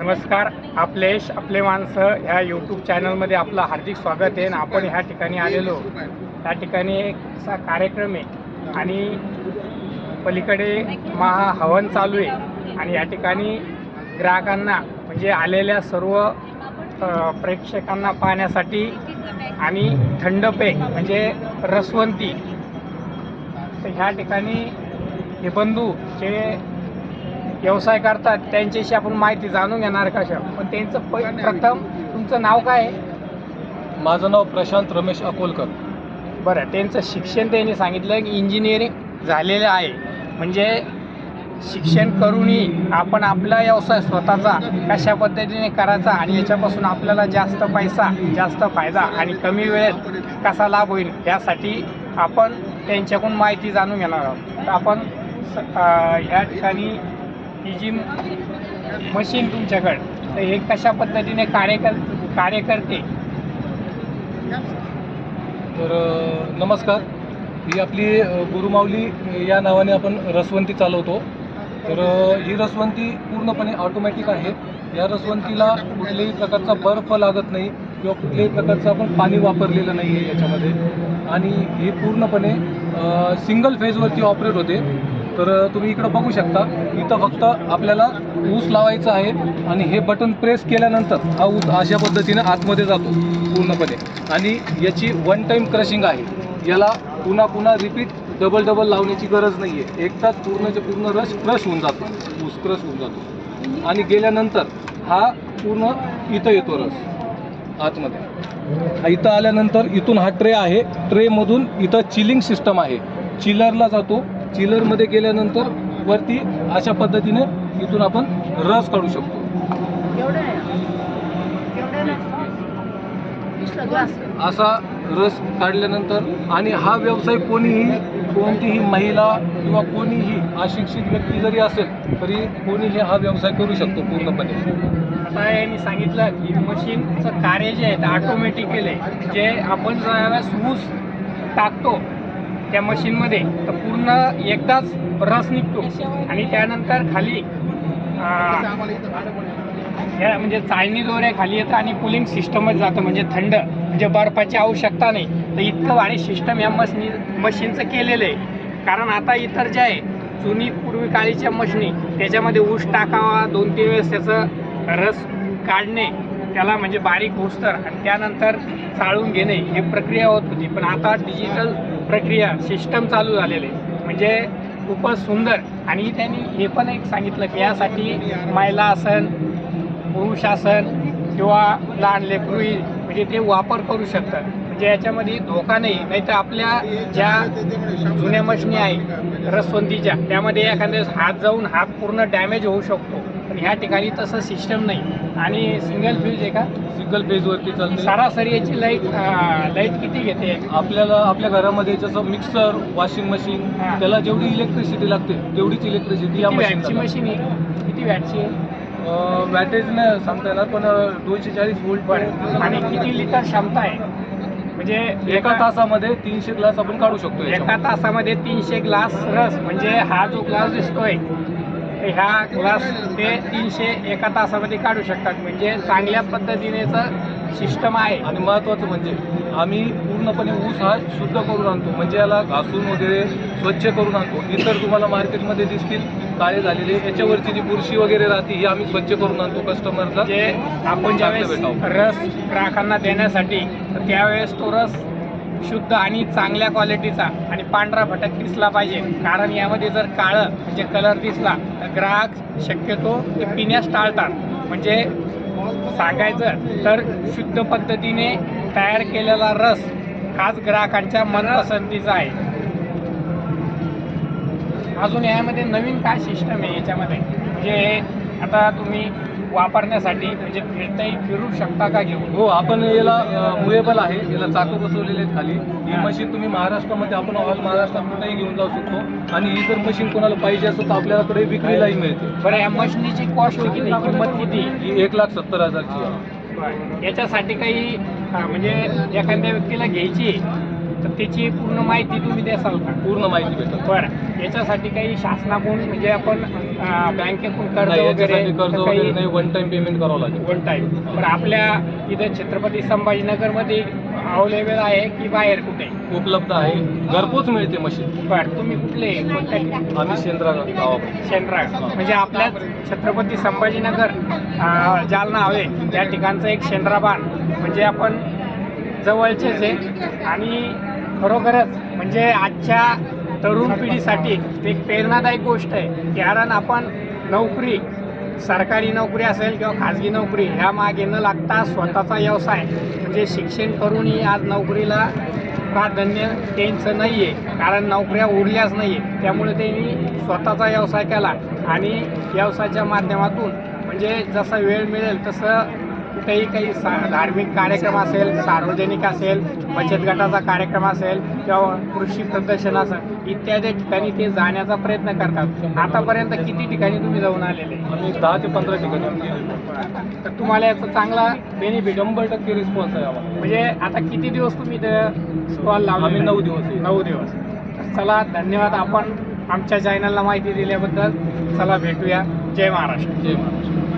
नमस्कार आपलेश आपले माणसं ह्या यूट्यूब चॅनलमध्ये आपलं हार्दिक स्वागत आहे आणि आपण ह्या ठिकाणी आलेलो. त्या ठिकाणी एक असा कार्यक्रम आहे आणि पलीकडे महा हवन चालू आहे आणि या ठिकाणी ग्राहकांना म्हणजे आलेल्या सर्व प्रेक्षकांना पाहण्यासाठी आणि थंड पेय म्हणजे रसवंती. तर ह्या ठिकाणी हे बंधू जे व्यवसाय करतात त्यांच्याशी आपण माहिती जाणून घेणार कशा. पण त्यांचं प प्रथम तुमचं नाव काय आहे? माझं नाव प्रशांत रमेश अकोलकर. बरं त्यांचं शिक्षण त्यांनी सांगितलं की इंजिनिअरिंग झालेलं आहे. म्हणजे शिक्षण करूनही आपण आपला व्यवसाय स्वतःचा कशा पद्धतीने करायचा आणि याच्यापासून आपल्याला जास्त पैसा जास्त फायदा आणि कमी वेळेत कसा लाभ होईल यासाठी आपण त्यांच्याकडून माहिती जाणून घेणार आहोत. तर आपण स- अं, या ठिकाणी ही जी मशीन तुमच्याकडं तर हे कशा पद्धतीने कार्य कर कार्य करते तर नमस्कार. ही आपली गुरुमावली गुरुमाऊली या नावाने आपण रसवंती चालवतो. तर ही रसवंती पूर्णपणे ऑटोमॅटिक आहे. या रसवंतीला कुठल्याही प्रकारचा बर्फ लागत नाही किंवा कुठल्याही प्रकारचं आपण पाणी वापरलेलं नाही आहे याच्यामध्ये. आणि ही पूर्णपणे सिंगल फेजवरती ऑपरेट होते. तर तुम्ही इकडं बघू शकता इथं फक्त आपल्याला ऊस लावायचा आहे आणि हे बटन प्रेस केल्यानंतर हा ऊस अशा पद्धतीनं आतमध्ये जातो पूर्णपणे. आणि याची वन टाईम क्रशिंग आहे. याला पुन्हा पुन्हा रिपीट डबल डबल लावण्याची गरज नाही आहे एकटाच पूर्णचे पूर्ण रस क्रश होऊन जातो. ऊस क्रश होऊन जातो. आणि गेल्यानंतर हा पूर्ण इथं येतो रस आतमध्ये. हा इथं आल्यानंतर इथून हा ट्रे आहे. ट्रेमधून इथं चिलिंग सिस्टम आहे. चिलरला जातो. चिलरमध्ये गेल्यानंतर वरती अशा पद्धतीने इथून आपण रस काढू शकतो. असा रस काढल्यानंतर आणि हा व्यवसाय कोणीही कोणतीही महिला किंवा कोणीही अशिक्षित व्यक्ती जरी असेल तरी कोणीही हा व्यवसाय करू शकतो पूर्णपणे. आता यांनी सांगितलं की मशीनचं कार्य जे आहे ते ऑटोमॅटिक केलं आहे जे आपण ज्यावेळेस ऊस टाकतो त्या मशीनमध्ये तर पूर्ण एकदाच रस निघतो. आणि त्यानंतर खाली म्हणजे या म्हणजे चाळणीद्वारे खाली येतं आणि कुलिंग सिस्टमच जातं. म्हणजे थंड म्हणजे बर्फाची आवश्यकता नाही. तर इतकं वाढी सिस्टम या मशनी मशीनचं केलेलं आहे. कारण आता इतर जे आहे जुनी पूर्वी काळीच्या मशनी त्याच्यामध्ये ऊस टाकावा दोन तीन वेळेस त्याचं रस काढणे त्याला म्हणजे बारीक होस्तर आणि त्यानंतर चाळून घेणे ही प्रक्रिया होत होती. पण आता डिजिटल प्रक्रिया सिस्टम चालू झालेले. म्हणजे खूपच सुंदर. आणि त्यांनी हे पण एक सांगितलं की यासाठी महिला आसन पुरुष आसन किंवा लहान लेकरूही म्हणजे ते वापर करू शकतात. म्हणजे याच्यामध्ये धोका नाही. नाहीतर आपल्या ज्या जुन्या मशनी आहे रसवंतीच्या त्यामध्ये एखाद्या हात जाऊन हात पूर्ण डॅमेज होऊ शकतो. पण ह्या ठिकाणी तसं सिस्टम नाही. आणि सिंगल फ्यूज आहे का? सिंगल फेजवरती चालते सरासरी याची लाइट लाइट किती घेते आपल्याला आपल्या घरामध्ये जसं मिक्सर वॉशिंग मशीन हा. त्याला जेवढी इलेक्ट्रिसिटी लागते तेवढीच इलेक्ट्रिसिटी या किती वॅटची मशीनची मशीन आहे? किती वॅटची आहे? वॅटेज नाही सांगता येणार पण दोनशे चाळीस वोल्ट बरं आणि किती लिटर क्षमता आहे? म्हणजे एका तासामध्ये तीनशे ग्लास आपण काढू शकतो एका याच्यामध्ये. तासामध्ये तीनशे ग्लास रस म्हणजे हा जो ग्लास दिसतोय ह्या ग्लास ते तीनशे एका तासामध्ये काढू शकतात. म्हणजे चांगल्या पद्धतीनेचं सिस्टम आहे. आणि महत्त्वाचं म्हणजे आम्ही पूर्णपणे ऊस हा शुद्ध करून आणतो. म्हणजे याला घासून वगैरे स्वच्छ करून आणतो. इतर तुम्हाला मार्केटमध्ये दिसतील काळे झालेले. याच्यावरची जी बुरशी वगैरे राहते ही आम्ही स्वच्छ करून आणतो कस्टमरला म्हणजे आपण ज्यावेळेस. रस ग्राहकांना देण्यासाठी तर त्यावेळेस तो रस शुद्ध आणि चांगल्या क्वालिटीचा आणि पांढरा भटक दिसला पाहिजे. कारण यामध्ये जर काळं म्हणजे कलर दिसला तर ग्राहक शक्यतो ते पिण्यास टाळतात. म्हणजे सांगायचं तर शुद्ध पद्धतीने तयार केलेला रस हाच ग्राहकांच्या मनपसंतीचा आहे. अजून यामध्ये नवीन काय सिस्टम आहे याच्यामध्ये? म्हणजे जे आता तुम्ही वापरण्यासाठी म्हणजे फिरताही फिरू शकता का घेऊन? हो आपण याला मुवेबल आहे. याला चाकं बसवलेले आहेत खाली. ही. मशीन तुम्ही महाराष्ट्रामध्ये आपण ऑल महाराष्ट्रात कुठेही घेऊन जाऊ शकतो. आणि ही जर मशीन कोणाला पाहिजे असेल तर आपल्याकडे विक्रीलाही मिळते. बरं या मशिनीची कॉस्ट किती? किंमत किती? ही एक लाख सत्तर हजारची आहे. याच्यासाठी काही म्हणजे एखाद्या व्यक्तीला घ्यायची तर त्याची पूर्ण माहिती तुम्ही द्याल का? पूर्ण माहिती भेटेल. बरं. याच्यासाठी काही शासनाकडून म्हणजे आपण बँकेतून कर्ज नाही वगैरे याच्यासाठी कर्ज वगैरे काही नाही वन टाइम पेमेंट करावं लागेल. वन टाईम बरं आपल्या इथं छत्रपती संभाजीनगरमध्ये अवेलेबल आहे की बाहेर कुठे? उपलब्ध आहे. घरपोच मिळते मशीन. बरं तुम्ही कुठले? कोणत्या? आम्ही शेंद्रा गावाकडे शेंद्रा. म्हणजे आपल्या छत्रपती संभाजीनगर अं, जालना हवे त्या ठिकाणचं एक शेंद्राबान म्हणजे आपण जवळचेच आहे. आणि खरोखरच म्हणजे आजच्या तरुण पिढीसाठी एक प्रेरणादायक गोष्ट आहे. कारण आपण नोकरी सरकारी नोकरी असेल किंवा खाजगी नोकरी ह्या मागे न लागता स्वतःचा व्यवसाय म्हणजे शिक्षण करूनही आज नोकरीला प्राधान्य त्यांचं नाही आहे कारण नोकऱ्या उरल्याच नाही आहे त्यामुळे त्यांनी स्वतःचा व्यवसाय केला आणि व्यवसायाच्या माध्यमातून म्हणजे जसा वेळ मिळेल तसं कुठेही काही सा धार्मिक कार्यक्रम असेल सार्वजनिक असेल बचत गटाचा कार्यक्रम असेल किंवा कृषी प्रदर्शन असेल इत्यादी ठिकाणी ते जाण्याचा प्रयत्न करतात. आतापर्यंत किती ठिकाणी तुम्ही जाऊन आलेले? आम्ही दहा ते पंधरा ठिकाणी. तर तुम्हाला याचा चांगला बेनिफिट शंभर टक्के रिस्पॉन्स आहे म्हणजे आता किती दिवस तुम्ही स्टॉल लावला आम्ही नऊ दिवस. नऊ दिवस. चला धन्यवाद. आपण आमच्या चॅनलला माहिती दिल्याबद्दल चला भेटूया. जय महाराष्ट्र. जय महाराष्ट्र.